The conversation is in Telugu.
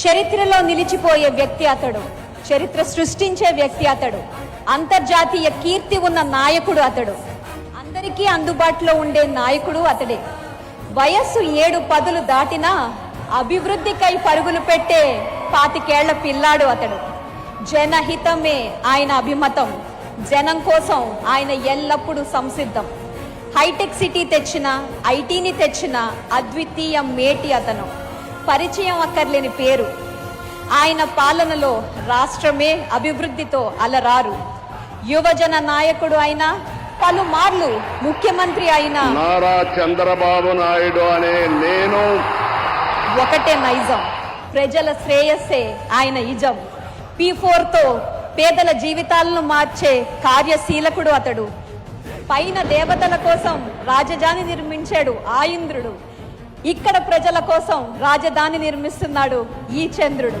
చరిత్రలో నిలిచిపోయే వ్యక్తి అతడు. చరిత్ర సృష్టించే వ్యక్తి అతడు. అంతర్జాతీయ కీర్తి ఉన్న నాయకుడు అతడు. అందరికీ అందుబాటులో ఉండే నాయకుడు అతడే. వయస్సు ఏడు పదులు దాటినా అభివృద్ధికై పరుగులు పెట్టే పాతికేళ్ళ పిల్లాడు అతడు. జనహితమే ఆయన అభిమతం. జనం కోసం ఆయన ఎల్లప్పుడూ సంసిద్ధం. హైటెక్ సిటీ తెచ్చిన ఐటీని తెచ్చిన అద్వితీయ మేటి అతను. పరిచయం అక్కర్లేని పేరు. ఆయన పాలనలో రాష్ట్రమే అభివృద్ధితో అలరారు. యువజన నాయకుడు అయిన పలుమార్లు ముఖ్యమంత్రి అయిన నారా చంద్రబాబు నాయుడు అనే నేను ఒకటే నైజం. ప్రజల శ్రేయస్సే ఆయన ఇజం పి తో పేదల జీవితాలను మార్చే కార్యశీలకుడు అతడు. పైన దేవతల కోసం రాజధాని నిర్మించాడు ఆ ఇంద్రుడు ఇక్కడ ప్రజల కోసం రాజధాని నిర్మిస్తున్నాడు ఈ చంద్రుడు.